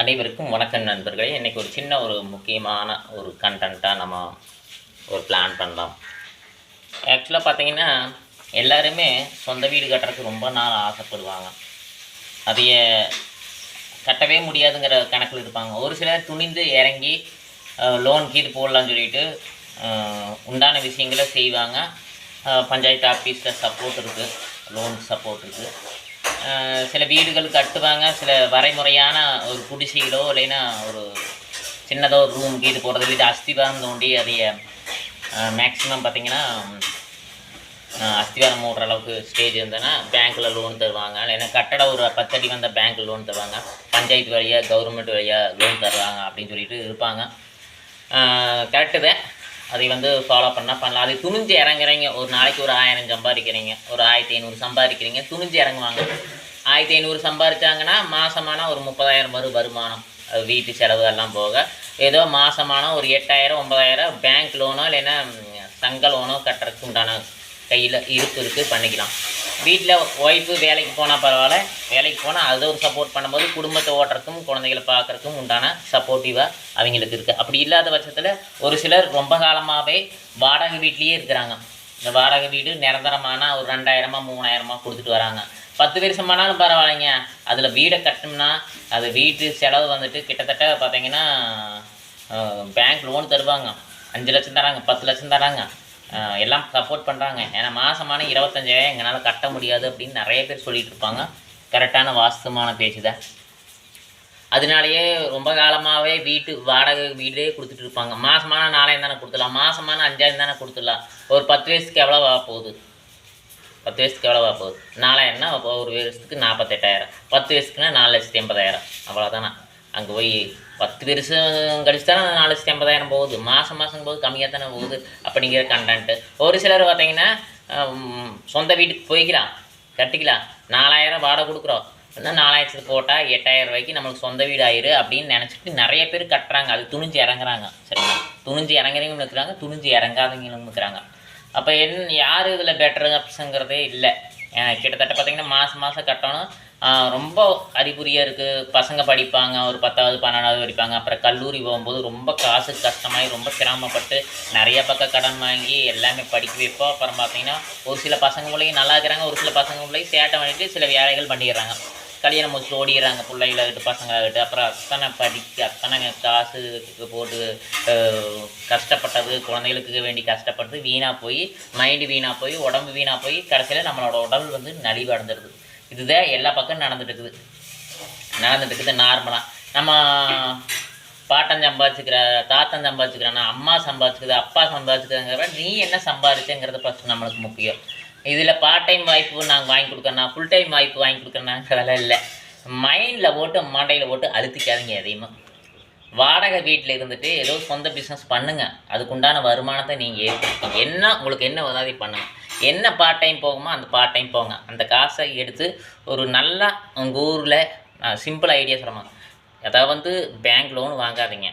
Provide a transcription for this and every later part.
அனைவருக்கும் வணக்கம் நண்பர்களே. இன்றைக்கி ஒரு சின்ன ஒரு முக்கியமான ஒரு கண்டென்ட்டாக நம்ம ஒரு பிளான் பண்ணலாம். ஆக்சுவலாக பார்த்தீங்கன்னா எல்லாருமே சொந்த வீடு கட்டுறதுக்கு ரொம்ப நாள் ஆசைப்படுவாங்க. அதைய கட்டவே முடியாதுங்கிற கணக்கில் இருப்பாங்க. ஒரு சிலர் துணிந்து இறங்கி லோன் கீது போடலான்னு சொல்லிட்டு உண்டான விஷயங்களை செய்வாங்க. பஞ்சாயத்து ஆஃபீஸில் சப்போர்ட் இருக்குது லோன் சப்போர்ட் இருக்குது சில வீடுகள் கட்டுவாங்க. சில வரைமுறையான ஒரு குடிசைகளோ இல்லைன்னா ஒரு சின்னதோ ஒரு ரூம் கீது போடுறது. இல்லை அஸ்திவாரம் தோண்டி அதைய மேக்ஸிமம் பார்த்திங்கன்னா அஸ்திவாரம் மூடுற அளவுக்கு ஸ்டேஜ் இருந்ததுன்னா பேங்க்கில் லோன் தருவாங்க. இல்லைன்னா கட்டட ஒரு பத்தடி வந்த பேங்க்கில் லோன் தருவாங்க. பஞ்சாயத்து வழியாக கவர்மெண்ட் வழியாக லோன் தருவாங்க அப்படின்னு சொல்லிட்டு இருப்பாங்க. கரெக்டு தான். அதை வந்து ஃபாலோ பண்ணால் பண்ணலாம். அது துணிஞ்சு இறங்குறீங்க. ஒரு நாளைக்கு ஒரு ஆயிரம் சம்பாதிக்கிறீங்க. ஒரு ஆயிரத்தி ஐநூறு சம்பாதிக்கிறீங்க. துணிஞ்சு இறங்குவாங்க. ஆயிரத்தி ஐநூறு சம்பாதிச்சாங்கன்னா மாதமான ஒரு முப்பதாயிரம் வரும் வருமானம். வீட்டு செலவு எல்லாம் போக. ஏதோ மாதமான ஒரு எட்டாயிரம் ஒம்பதாயிரம் பேங்க் லோனோ இல்லைன்னா சங்க லோனோ கட்டுறதுக்கு உண்டான கையில் இருப்பு இருக்குது பண்ணிக்கலாம். வீட்டில் ஒய்ஃபு வேலைக்கு போனால் பரவாயில்ல. வேலைக்கு போனால் அது ஒரு சப்போர்ட் பண்ணும்போது குடும்பத்தை ஓட்டுறதுக்கும் குழந்தைகளை பார்க்குறதுக்கும் உண்டான சப்போர்ட்டிவாக அவங்களுக்கு இருக்குது அப்படி இல்லாத பட்சத்தில் ஒரு சிலர் ரொம்ப காலமாகவே வாடகை வீட்லேயே இருக்கிறாங்க. இந்த வாடகை வீடு நிரந்தரமான ஒரு ரெண்டாயிரமா மூணாயிரமா கொடுத்துட்டு வராங்க. பத்து வருஷமானாலும் பரவாயில்லைங்க. அதில் வீடை கட்டணும்னா அது வீட்டு செலவு வந்துட்டு கிட்டத்தட்ட பார்த்தீங்கன்னா பேங்க் லோன் தருவாங்க. அஞ்சு லட்சம் தராங்க பத்து லட்சம் தராங்க. எல்லாம் சப்போர்ட் பண்ணுறாங்க ஏன்னா மாதமான இருபத்தஞ்சாயிரம் எங்களால் கட்ட முடியாது அப்படின்னு நிறைய பேர் சொல்லிட்டு இருப்பாங்க. கரெக்டான வாஸ்தவமான பேச்சு தான் அதனாலேயே ரொம்ப காலமாகவே வீட்டு வாடகை வீடே கொடுத்துட்டு இருப்பாங்க. மாதமான நாலாயிரம் தானே கொடுத்துடலாம். மாதமான அஞ்சாயிரம் தானே கொடுத்துடலாம். ஒரு பத்து வயசுக்கு எவ்வளோ வா போகுது? பத்து வயசுக்கு எவ்வளோ வா போகுது? நாலாயிரம்னா ஒரு வருஷத்துக்கு நாற்பத்தெட்டாயிரம் பத்து வயசுக்குன்னா நாலு லட்சத்தி எண்பதாயிரம். அவ்வளோதானா அங்கே போய் பத்து வருஷம் கழிச்சு தானே நாலு லட்சத்தி எண்பதாயிரம் போகுது. மாதம் மாதம் போது கம்மியாக தானே போகுது அப்படிங்கிற கண்டென்ட்டு ஒரு சிலர் பார்த்தீங்கன்னா சொந்த வீட்டுக்கு போய்க்கலாம் கட்டிக்கலாம். நாலாயிரம் வாடகை கொடுக்குறோம். இன்னும் நாலாயிரத்துக்கு போட்டால் எட்டாயிரம் ரூபாய்க்கு நம்மளுக்கு சொந்த வீடு ஆயிரு அப்படின்னு நினச்சிட்டு நிறைய பேர் கட்டுறாங்க. அது துணிஞ்சு இறங்குறாங்க. சரிங்களா? துணிஞ்சு இறங்குறவங்களும் இருக்கிறாங்க துணிஞ்சு இறங்காதவங்களும் இருக்கிறாங்க அப்போ என் யார் இதில் பெட்டருங்கிறதே இல்லை. கிட்டத்தட்ட பார்த்தீங்கன்னா மாதம் மாதம் கட்டணும். ரொம்ப அறிகுறியாக இருக்குது பசங்க படிப்பாங்க ஒரு பத்தாவது பன்னெண்டாவது படிப்பாங்க. அப்புறம் கல்லூரி போகும்போது ரொம்ப காசு கஷ்டமாகி ரொம்ப சிரமப்பட்டு நிறைய பக்கம் கடன் வாங்கி எல்லாமே படிக்க வைப்போம். அப்புறம் பார்த்தீங்கன்னா ஒரு சில பசங்களையும் நல்லா இருக்கிறாங்க ஒரு சில பசங்களையும் சேட்டை பண்ணிட்டு சில வேலைகள் பண்ணிடுறாங்க. கல்யாணம் முடிச்சுட்டு ஓடிடுறாங்க பிள்ளைகளாகட்டும் பசங்களாகட்டும் அப்புறம் அத்தனை படிக்க அத்தனை காசு போட்டு கஷ்டப்பட்டது குழந்தைகளுக்கு வேண்டி கஷ்டப்பட்டது வீணாக போய் மைண்டு வீணாக போய் உடம்பு வீணாக போய் கடைசியில் நம்மளோட உடல் வந்து நலிவு அடைஞ்சிருது இதுதான் எல்லா பக்கம் நடந்துட்டு இருக்குது நடந்துட்டு இருக்குது நார்மலாக நம்ம பாட்டன் சம்பாதிச்சுக்கிற தாத்தன் சம்பாதிச்சுக்கிறானா அம்மா சம்பாதிச்சுக்குது அப்பா சம்பாதிச்சுக்கிறாங்கிற நீ என்ன சம்பாதிச்சுங்கிறது ஃபஸ்ட் நம்மளுக்கு முக்கியம். இதில் பார்ட் டைம் வாய்ப்பு நாங்கள் வாங்கி கொடுக்கறனா ஃபுல் டைம் வாய்ப்பு வாங்கி கொடுக்கறனாங்கிறதெல்லாம் இல்லை. மைண்டில் போட்டு மண்டையில் போட்டு அழுத்திக்காதீங்க அதிகமாக வாடகை வீட்டில் இருந்துட்டு ஏதோ சொந்த பிஸ்னஸ் பண்ணுங்கள் அதுக்குண்டான வருமானத்தை நீங்கள் ஏற்படுத்தி என்ன உங்களுக்கு என்ன உதவி பண்ணுங்கள் என்ன பார்ட் டைம் போகுமோ அந்த பார்ட் டைம் போங்க. அந்த காசை எடுத்து ஒரு நல்ல உங்கள் ஊரில் சிம்பிள் ஐடியா சொல்லுவாங்க அதாவது வந்து பேங்க் லோன் வாங்காதீங்க.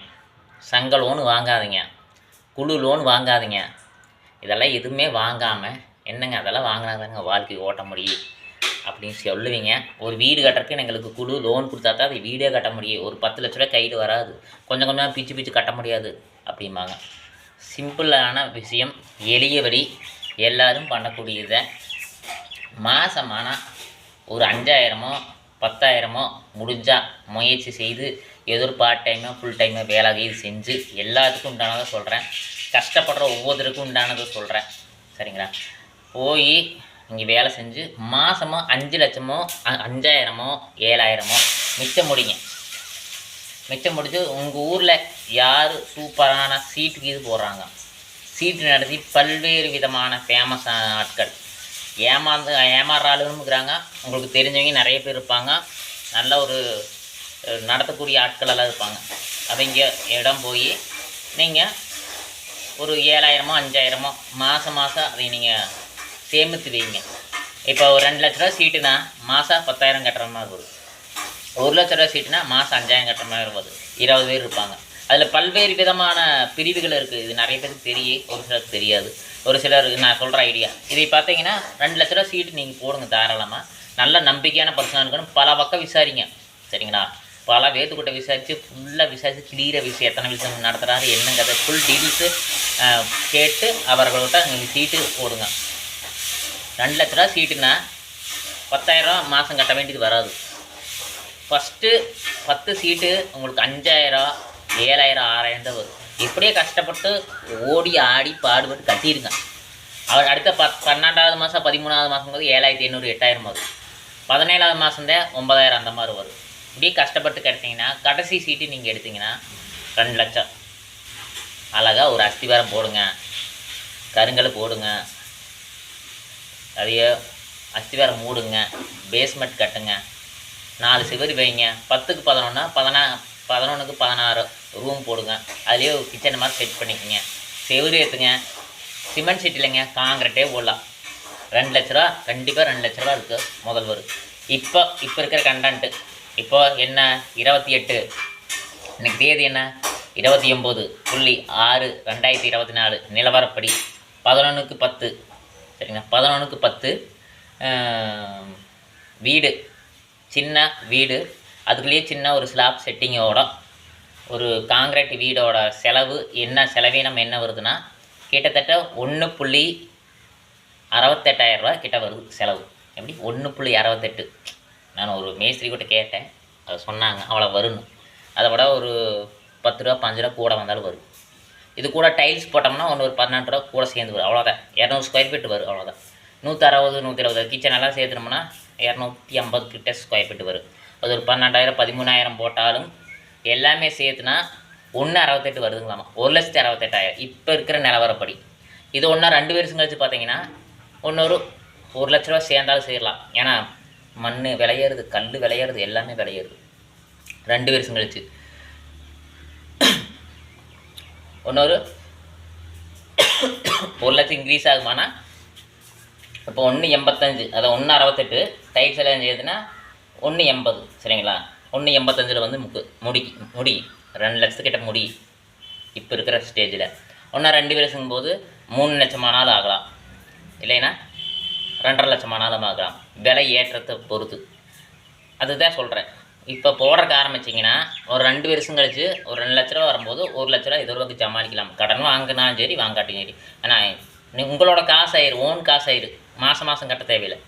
சங்க லோன் வாங்காதீங்க. குழு லோன் வாங்காதீங்க. இதெல்லாம் எதுவுமே வாங்காமல் என்னங்க அதெல்லாம் வாங்கினாதாங்க வாழ்க்கை ஓட்ட முடியும் அப்படின்னு சொல்லுவீங்க. ஒரு வீடு கட்டுறதுக்கு எங்களுக்கு குழு லோன் கொடுத்தா தான் அது வீடே கட்ட முடியும். ஒரு பத்து லட்ச ரூபாய் கையில் வராது. கொஞ்சம் கொஞ்சமாக பிச்சு பிச்சு கட்ட முடியாது. அப்படிம்பாங்க. சிம்பிளான விஷயம். எளிய வழி. எல்லோரும் பண்ணக்கூடியதை. மாதமானால் ஒரு அஞ்சாயிரமோ பத்தாயிரமோ முடிஞ்சால் முயற்சி செய்து ஏதோ ஒரு பார்ட் டைமோ ஃபுல் டைமோ வேலை செஞ்சு எல்லாத்துக்கும் உண்டானதை சொல்கிறேன் கஷ்டப்படுற ஒவ்வொருத்தருக்கும் உண்டானதை சொல்கிறேன் சரிங்களா? போய் இங்கே வேலை செஞ்சு மாதமோ அஞ்சு லட்சமோ அஞ்சாயிரமோ ஏழாயிரமோ மிச்சம் முடிங்க. மிச்சம் முடிச்சு உங்கள் ஊரில் யார் சூப்பரான சீட்டுக்கு இது போடுறாங்க. சீட்டு நடத்தி பல்வேறு விதமான ஃபேமஸ் ஆட்கள். ஏமாந்து ஏமாறுற ஆளுங்கிறாங்க இருக்கிறாங்க உங்களுக்கு தெரிஞ்சவங்க நிறைய பேர் இருப்பாங்க. நல்ல ஒரு நடத்தக்கூடிய ஆட்களெல்லாம் இருப்பாங்க. அவங்க இடம் போய் நீங்கள் ஒரு ஏழாயிரமோ அஞ்சாயிரமோ மாதம் மாதம் அதை நீங்கள் சேமித்து வைங்க. இப்போ ஒரு ரெண்டு லட்ச ரூபா சீட்டுனா மாதம் பத்தாயிரம் கட்டுற மாதிரி வரும். ஒரு லட்ச ரூபா சீட்டுனா மாதம் அஞ்சாயிரம் கட்டுற மாதிரி வருது இருபது பேர் இருப்பாங்க. அதில் பல்வேறு விதமான பிரிவுகள் இருக்குது இது நிறைய பேருக்கு தெரியும் ஒரு சிலருக்கு தெரியாது. ஒரு சிலர் நான் சொல்கிற ஐடியா இதை பார்த்தீங்கன்னா ரெண்டு லட்ச ரூபா சீட்டு நீங்கள் போடுங்க தாராளமாக நல்ல நம்பிக்கையான பர்சனாக இருக்கணும். பல பக்கம் விசாரிங்க. சரிங்களா? பல பேர்த்துக்கிட்ட விசாரித்து ஃபுல்லாக விசாரித்து கிளியராக விஷயம் எத்தனை விஷயம் நடத்துகிறாரு என்னங்கிறத ஃபுல் டீட்டெயில்ஸு கேட்டு அவர்கள்ட்ட நீங்கள் சீட்டு போடுங்க. ரெண்டு லட்ச ரூபா சீட்டுனா பத்தாயிரரூவா மாதம் கட்ட வேண்டியது வராது. ஃபஸ்ட்டு பத்து சீட்டு உங்களுக்கு அஞ்சாயிரம் ஏழாயிரம் ஆறாயிரம் தான் வரும். இப்படியே கஷ்டப்பட்டு ஓடி ஆடி பாடுபட்டு கட்டியிருங்க அவர் அடுத்த பத் பன்னெண்டாவது மாதம் பதிமூணாவது மாதம் போது ஏழாயிரத்தி எண்ணூறு எட்டாயிரம் வரும். பதினேழாவது மாதம் தான் ஒன்பதாயிரம் அந்த மாதிரி வரும். இப்படியே கஷ்டப்பட்டு கிடைத்தீங்கன்னா கடைசி சீட்டு நீங்கள் எடுத்தீங்கன்னா ரெண்டு லட்சம். அழகாக ஒரு அஸ்திவாரம் போடுங்க. கருங்கல் போடுங்க. அதையே அஸ்திவாரம் மூடுங்க. பேஸ்மெண்ட் கட்டுங்க. நாலு சிவரி வைங்க. பத்துக்கு பதினொன்னா பதினா பதினொன்றுக்கு பதினாறு. ரூம் போடுங்க. அதுலேயே ஒரு கிச்சன் மாதிரி செட் பண்ணிக்கோங்க. செவரு ஏற்றுங்க சிமெண்ட் சீட் இல்லைங்க காங்கிரட்டே போடலாம். ரெண்டு லட்ச ரூபா கண்டிப்பாக ரெண்டு லட்ச ரூபா இருக்குது முதல் வரும் இப்போ இப்போ இருக்கிற கண்டன்ட்டு இப்போ என்ன? இருபத்தி எட்டு. இன்னைக்கு தேதி என்ன? இருபத்தி ஒம்பது புள்ளி ஆறு ரெண்டாயிரத்தி இருபத்தி நாலு நிலவரப்படி. பதினொன்றுக்கு பத்து. சரிங்களா? பதினொன்றுக்கு பத்து வீடு. சின்ன வீடு. அதுக்குள்ளேயே சின்ன ஒரு ஸ்லாப் செட்டிங்கோட ஒரு காங்கிரீட் வீடோட செலவு என்ன செலவீனம் என்ன வருதுன்னா கிட்டத்தட்ட ஒன்று புள்ளி அறுபத்தெட்டாயிரரூவா கிட்ட வருது செலவு. எப்படி? ஒன்று புள்ளி அறுபத்தெட்டு. நான் ஒரு மேஸ்திரி கிட்ட கேட்டேன். அதை சொன்னாங்க. அவ்வளோ வரணும் அதை விட ஒரு பத்து ரூபா பஞ்சு ரூபா கூட வந்தாலும் வரும். இது கூட டைல்ஸ் போட்டோம்னா ஒன்று ஒரு பதினெட்டு ரூபா கூட சேர்ந்து வரும். அவ்வளோதான் இரநூறு ஸ்கொயர் ஃபீட் வரும். அவ்வளோதான் நூற்றி அறுபது நூற்றி இருபது கிச்சன் எல்லாம் சேர்த்துனோம்னா இரநூத்தி ஐம்பது கிட்ட ஸ்கொயர் ஃபீட் வரும். அது ஒரு பன்னெண்டாயிரம் பதிமூணாயிரம் போட்டாலும் எல்லாமே சேர்த்துனா ஒன்று அறுபத்தெட்டு வருதுங்களாமா? ஒரு லட்சத்தி அறுபத்தெட்டாயிரம். இப்போ இருக்கிற நிலவரப்படி. இது ஒன்றா ரெண்டு வருஷம் கழிச்சு பார்த்தீங்கன்னா இன்னொரு ஒரு லட்ச ரூபா சேர்ந்தாலும் சேரலாம். ஏன்னா மண் விளையிறது கல் விளையிறது எல்லாமே விளையிறது. ரெண்டு வருஷம் கழிச்சு. இன்னொரு ஒரு லட்சம் இன்க்ரீஸ் ஆகுமானா இப்போ ஒன்று எண்பத்தஞ்சு அதை ஒன்று அறுபத்தெட்டு தயிர் செலவு செய்யுதுன்னா ஒன்று எண்பது சரிங்களா? ஒன்று எண்பத்தஞ்சில் வந்து முக்கு முடி முடி ரெண்டு லட்சத்துக்கிட்ட முடி இப்போ இருக்கிற ஸ்டேஜில் ஒன்றா ரெண்டு வருஷம் போது மூணு லட்சம் ஆனாலும் ஆகலாம். இல்லைன்னா ரெண்டரை லட்சம் ஆனாலும் ஆகலாம். விலை ஏற்றத்தை பொறுத்து. அதுதான் சொல்கிறேன் இப்போ போடுறக்கு ஆரம்பிச்சிங்கன்னா ஒரு ரெண்டு வருஷம் கழிச்சு ஒரு ரெண்டு லட்ச ரூபா வரும்போது ஒரு லட்ச ரூபா இது வரைக்கும் சமாளிக்கலாம். கடன் வாங்கினாலும் சரி வாங்காட்டியும் சரி. ஆனால் உங்களோட காசு ஆயிரு ஓன் காசு ஆயிரு. மாதம் மாதம் கட்ட தேவையில்லை.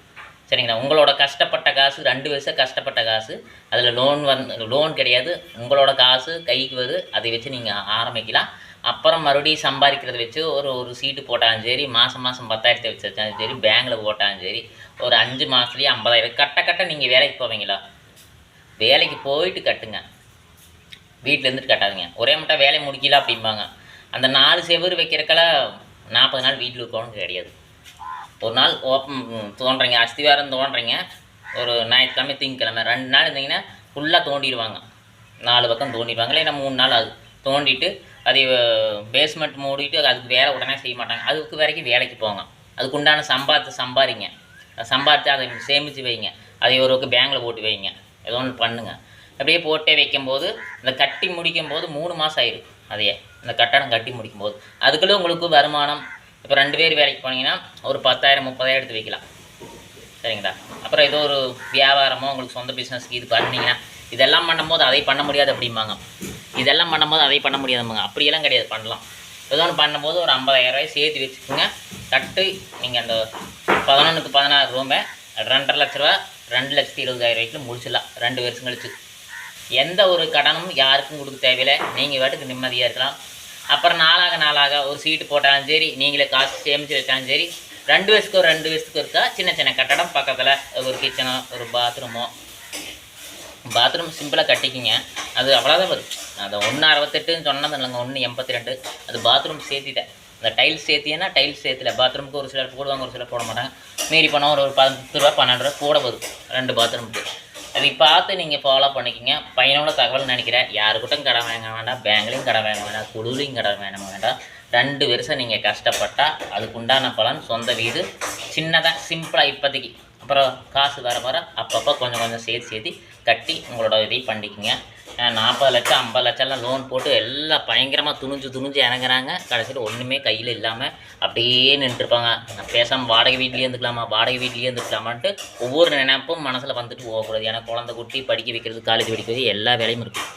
சரிங்களா? உங்களோட கஷ்டப்பட்ட காசு ரெண்டு வருஷம் கஷ்டப்பட்ட காசு அதில் லோன் வந்து லோன் கிடையாது. உங்களோட காசு கைக்கு வருது அதை வச்சு நீங்கள் ஆரம்பிக்கலாம். அப்புறம் மறுபடியும் சம்பாதிக்கிறத வச்சு ஒரு ஒரு சீட்டு போட்டாலும் சரி மாதம் மாதம் பத்தாயிரத்தை வச்சாலும் சரி பேங்கில் போட்டாலும் சரி ஒரு அஞ்சு மாதத்துலேயே ஐம்பதாயிரம் கட்ட கட்ட நீங்கள் வேலைக்கு போவீங்களா? வேலைக்கு போயிட்டு கட்டுங்க. வீட்டில் இருந்துட்டு கட்டாதுங்க. ஒரே மட்டும் வேலையை முடிக்கல அப்படிம்பாங்க. அந்த நாலு செவுரு வைக்கிறக்கெல்லாம் நாற்பது நாள் வீட்டில் இருக்கணும்னு கிடையாது. ஒரு நாள் ஓப்பன் தோன்றீங்க அஸ்திவாரம் தோன்றீங்க ஒரு ஞாயிற்றுக்கிழமை திங்கக்கிழமை ரெண்டு நாள் இருந்தீங்கன்னா ஃபுல்லாக தோண்டிடுவாங்க. நாலு பக்கம் தோண்டிடுவாங்க. இல்லைன்னா மூணு நாள் அது தோண்டிட்டு அதை பேஸ்மெண்ட் மூடிட்டு அதுக்கு வேலை உடனே செய்ய மாட்டாங்க. அதுக்கு வரைக்கும் வேலைக்கு போங்க அதுக்கு உண்டான சம்பாத்து சம்பாதிங்க சம்பாதிச்சு அதை சேமித்து வைங்க. அதை ஒரு பக்கம் பேங்கில் போட்டு வைங்க. ஏதோ ஒன்று பண்ணுங்க. அப்படியே போட்டே வைக்கும்போது இந்த கட்டி முடிக்கும் போது மூணு மாதம் ஆயிடும் அதையே இந்த கட்டடம் கட்டி முடிக்கும் போது அதுக்குள்ளே உங்களுக்கு வருமானம் இப்போ ரெண்டு பேர் வேலைக்கு போனீங்கன்னா ஒரு பத்தாயிரம் முப்பதாயிரம் எடுத்து வைக்கலாம். சரிங்களா? அப்புறம் ஏதோ ஒரு வியாபாரமோ உங்களுக்கு சொந்த பிஸ்னஸ்க்கு இது பண்ணிங்கன்னா இதெல்லாம் பண்ணும்போது அதை பண்ண முடியாது அப்படிம்பாங்க. இதெல்லாம் பண்ணும்போது அதை பண்ண முடியாதும்பாங்க. அப்படியெல்லாம் கிடையாது பண்ணலாம். ஏதோ ஒன்று பண்ணும்போது ஒரு ஐம்பதாயிரம் ரூபாய் சேர்த்து வச்சுக்கோங்க. கட்டு நீங்கள் அந்த பதினொன்றுக்கு பதினாறு ரூமை ரெண்டரை லட்ச ரூபா ரெண்டு லட்சத்தி இருபதாயிரம் ரூபாய்க்கு முடிச்சிடலாம். ரெண்டு வருஷம் கழிச்சு. எந்த ஒரு கடனும் யாருக்கும் கொடுக்க தேவையில்லை. நீங்கள் வாட்டுக்கு நிம்மதியாக இருக்கலாம். அப்புறம் நாளாக நாளாக ஒரு சீட்டு போட்டாலும் சரி நீங்களே காசு சேமித்து வச்சாலும் சரி ரெண்டு வயசுக்கு ஒரு ரெண்டு வயசுக்கு இருக்கா சின்ன சின்ன கட்டடம் பக்கத்தில் ஒரு கிச்சனோ ஒரு பாத்ரூமோ பாத்ரூம் சிம்பிளாக கட்டிக்கிங்க. அது அவ்வளோதான் வரும் அதை ஒன்று அறுபத்தெட்டுன்னு சொன்னது இல்லைங்க ஒன்று எண்பத்தி ரெண்டு அது பாத்ரூம் சேர்த்திட்டேன். அந்த டைல்ஸ் சேர்த்தியன்னா டைல்ஸ் சேர்த்துல. பாத்ரூமுக்கு ஒரு சிலர் போடுவாங்க ஒரு சிலர் போட மாட்டாங்க. மீறி போனால் ஒரு ஒரு பத்து ரூபா பன்னெண்டு ரூபா கூட வரும் ரெண்டு பாத்ரூமுக்கு அதை பார்த்து நீங்கள் ஃபாலோ பண்ணிக்கிங்க. பையனோட தகவல் நினைக்கிறேன். யாருக்கிட்டும் கடன் வாங்க வேண்டாம். பேங்க்லேயும் கடன் வாங்க வேண்டாம். குழுலையும் கடன் வேணாம் வேண்டாம். ரெண்டு வருஷம் நீங்கள் கஷ்டப்பட்டால் அதுக்கு உண்டான பலன் சொந்த வீடு. சின்னதாக சிம்பிளாக இப்போதைக்கு. அப்புறம் காசு வர வர அப்பப்போ கொஞ்சம் கொஞ்சம் சேர்த்து சேர்த்து கட்டி உங்களோட இதை பண்ணிக்கோங்க. நாற்பது லட்சம் ஐம்பது லட்சம்லாம் லோன் போட்டு எல்லாம் பயங்கரமாக துணிஞ்சு துணிஞ்சு இறங்குறாங்க கடைசியில் ஒன்றுமே கையில் இல்லாமல் அப்படியே நின்றுருப்பாங்க பேசாமல் வாடகை வீட்லேயே இருந்துக்கலாமா வாடகை வீட்லேயே இருந்துக்கலாமான்ட்டு ஒவ்வொரு நினைப்பும் மனசில் வந்துட்டு போகக்கூடாது. ஏன்னா குழந்தை குட்டி படிக்க வைக்கிறது காலேஜ் படிக்க எல்லா வேலையும் இருக்குது